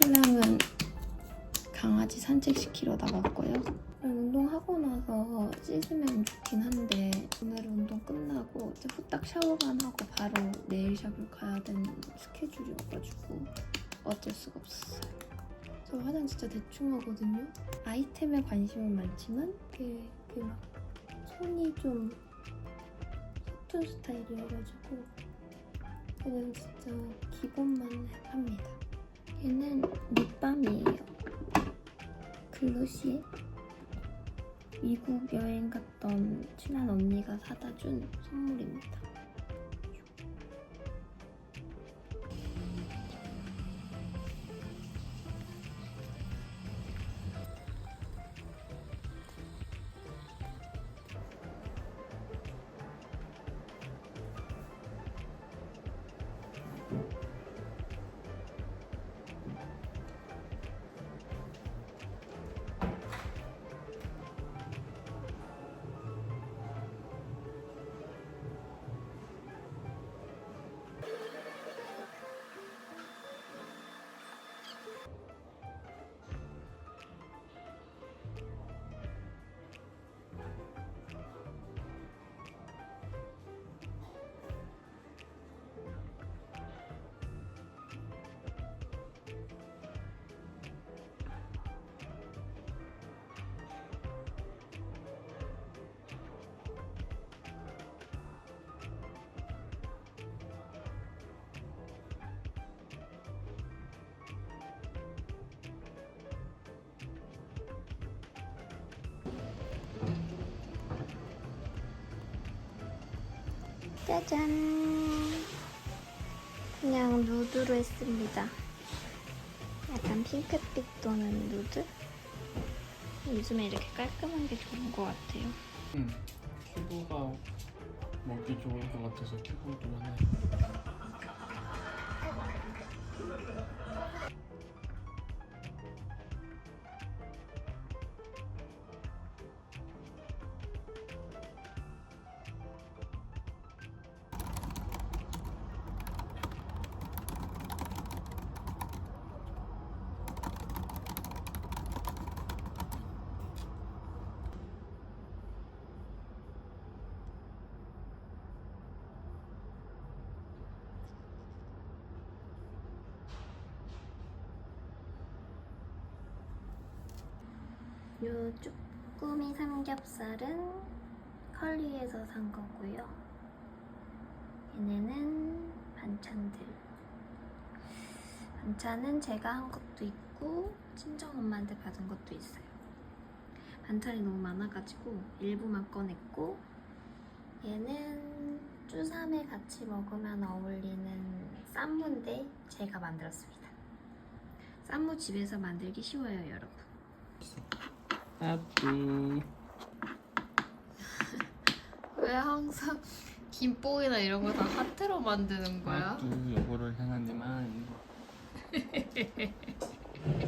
신랑은 강아지 산책시키러 나갔고요. 운동하고 나서 씻으면 좋긴 한데 오늘 운동 끝나고 이제 후딱 샤워만 하고 바로 네일샵을 가야 되는 스케줄이어가지고 어쩔 수가 없었어요. 저 화장 진짜 대충 하거든요. 아이템에 관심은 많지만 그막 손이 좀 서툰 스타일이어가지고 그냥 진짜 기본만 합니다. 얘는 립밤이에요. 글로시에 미국 여행 갔던 친한 언니가 사다 준 선물입니다. 짜잔. 그냥 누드로 했습니다. 약간 핑크빛 도는 누드? 요즘에 이렇게 깔끔한 게 좋은 것 같아요. 응. 피부가 먹기 좋을 것 같아서 키보드 하나. 요 쭈꾸미 삼겹살은 컬리에서 산 거고요. 얘네는 반찬들. 반찬은 제가 한 것도 있고 친정 엄마한테 받은 것도 있어요. 반찬이 너무 많아가지고 일부만 꺼냈고 얘는 쭈삼에 같이 먹으면 어울리는 쌈무인데 제가 만들었습니다. 쌈무 집에서 만들기 쉬워요, 여러분. 하프. 왜 항상 김뽕이나 이런 거 다 하트로 만드는 하프 요거를 향한 내 마음.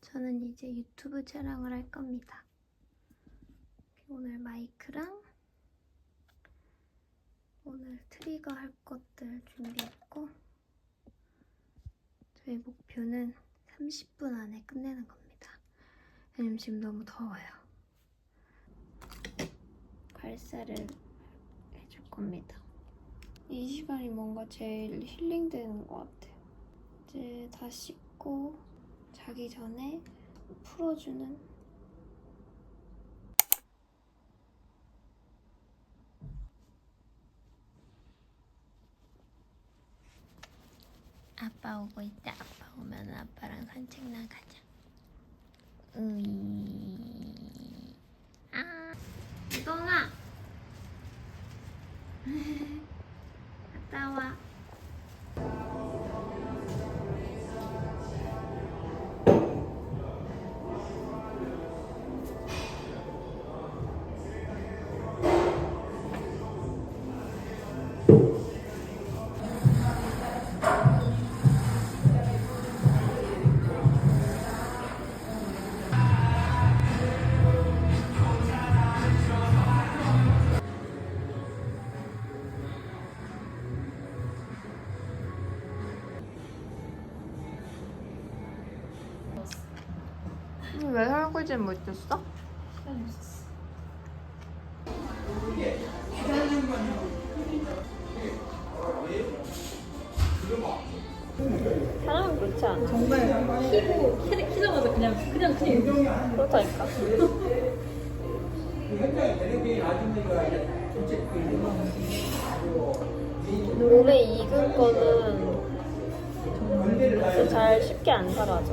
저는 이제 유튜브 촬영을 할 겁니다. 오늘 마이크랑 오늘 트리거 할 것들 준비했고 저희 목표는 30분 안에 끝내는 겁니다. 왜냐면 지금 너무 더워요. 발사를 해줄 겁니다. 이 시간이 뭔가 제일 힐링되는 것 같아요. 이제 다 씻고 자기 전에 풀어주는 아빠 오고 있다. 아빠 오면 아빠랑 산책 나가자. 으이. 아, 이동아. 갔다 왜 설거지 못했어? 사람 그렇지 않아. 정말 키고 키, 키자마자 그냥 그냥 키. 그렇다니까. 오래 익은 거는 잘 쉽게 안 사라져.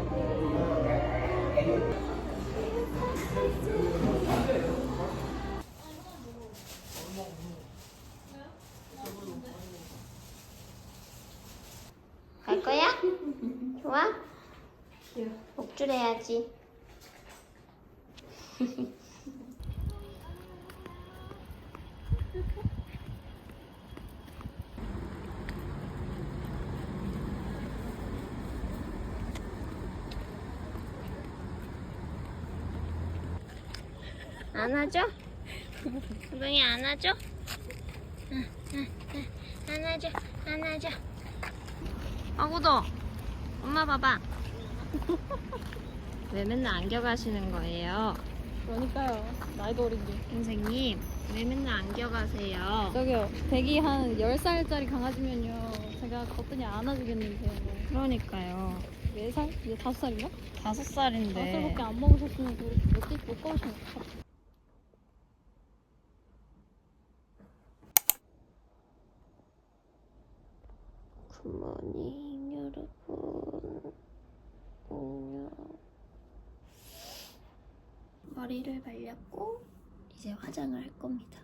목줄 해야지. 안아줘? 수동이 안아줘? 응, 응, 응. 안아줘, 안아줘. 아구도 엄마 봐봐 왜 맨날 안겨가시는 거예요 그러니까요. 나이도 어린데. 선생님 왜 맨날 안겨가세요 저기요. 백이 한 10살짜리 강아지면요. 제가 걷더니 안아주겠는데. 그러니까요 4살? 이제 5살인가? 다섯 5살밖에 살인데 안 먹으셨으면 그렇게 못, 뛸- 못 가시면 어떡하- 굿모닝 여러분 안녕 머리를 말렸고 이제 화장을 할 겁니다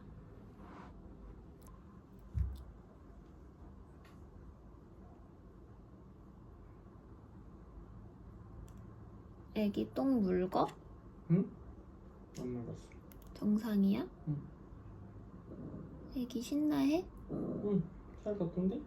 애기 똥 물거? 응? 안 먹었어. 정상이야? 응. 애기 신나해? 응. 살 같은데?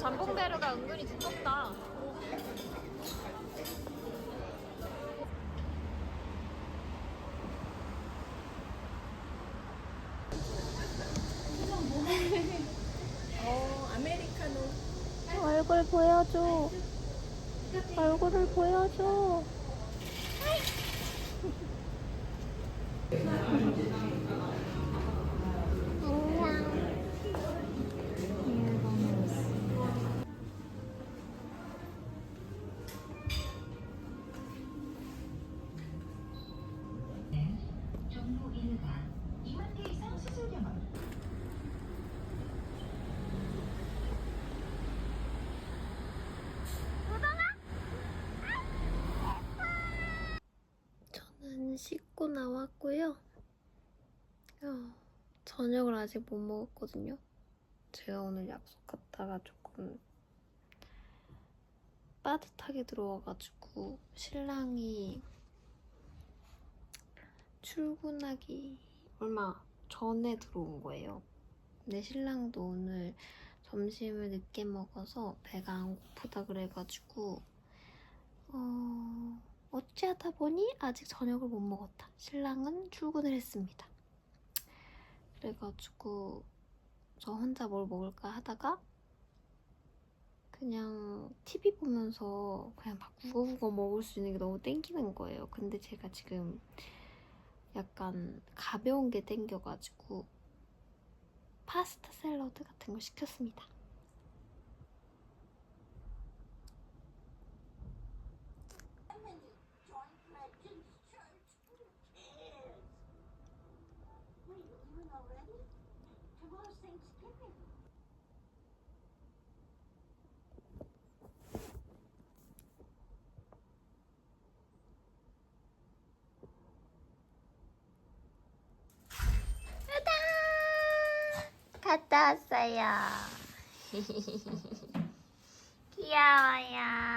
잠봉베르가 은근히 두껍다. 어. 얼굴 보여줘. 얼굴을 보여줘. 씻고 나왔고요. 어, 저녁을 아직 못 먹었거든요. 제가 오늘 약속 갔다가 조금 빠듯하게 들어와가지고 신랑이 출근하기 얼마 전에 들어온 거예요. 근데 신랑도 오늘 점심을 늦게 먹어서 배가 안 고프다 그래가지고 어, 어찌하다 보니 아직 저녁을 못 먹었다. 신랑은 출근을 했습니다. 그래가지고 저 혼자 뭘 먹을까 하다가 그냥 TV 보면서 그냥 막 우거우거 먹을 수 있는 게 너무 땡기는 거예요. 근데 제가 지금 약간 가벼운 게 땡겨가지고 파스타 샐러드 같은 거 시켰습니다. 갔다 왔어요. 귀여워요.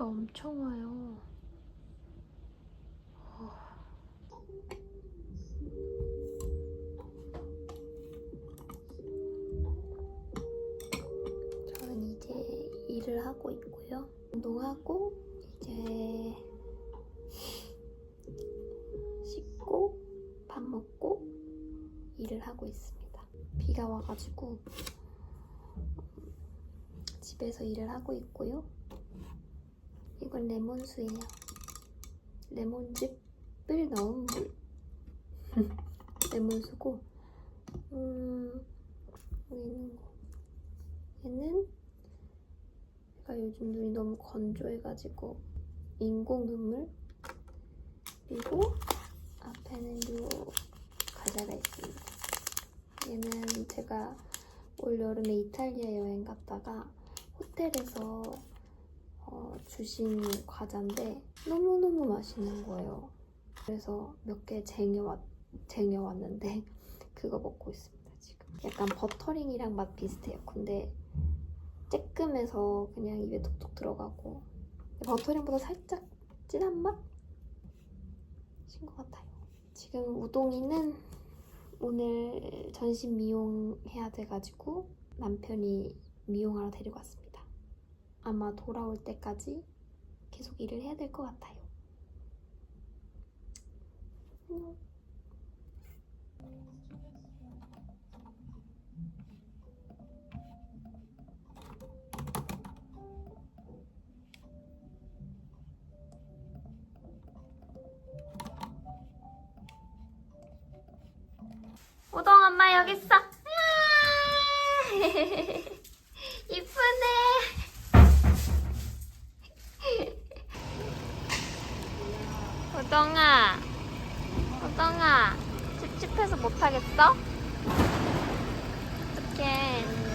비가 엄청 와요. 저는 이제 일을 하고 있고요. 운동하고 이제 씻고 밥 먹고 일을 하고 있습니다. 비가 와가지고 집에서 일을 하고 있고요. 이건 레몬수예요. 레몬즙을 넣은 물. 레몬수고, 음, 여기 있는 거. 얘는 제가 요즘 눈이 너무 건조해가지고 인공 눈물. 그리고 앞에는 요 과자가 있습니다. 얘는 제가 올 여름에 이탈리아 여행 갔다가 호텔에서 어, 주신 과자인데 너무너무 맛있는 거예요. 그래서 몇 개 쟁여왔, 쟁여왔는데 그거 먹고 있습니다, 지금. 약간 버터링이랑 맛 비슷해요. 근데 쬐끔해서 그냥 입에 톡톡 들어가고 버터링보다 살짝 진한 맛? 신 것 같아요. 지금 우동이는 오늘 전신 미용해야 돼가지고 남편이 미용하러 데리고 왔습니다. 아마 돌아올 때까지 계속 일을 해야 될 것 같아요. 안녕. 우동 엄마 여기 있어. 찝찝해서 못하겠어? 어떡해.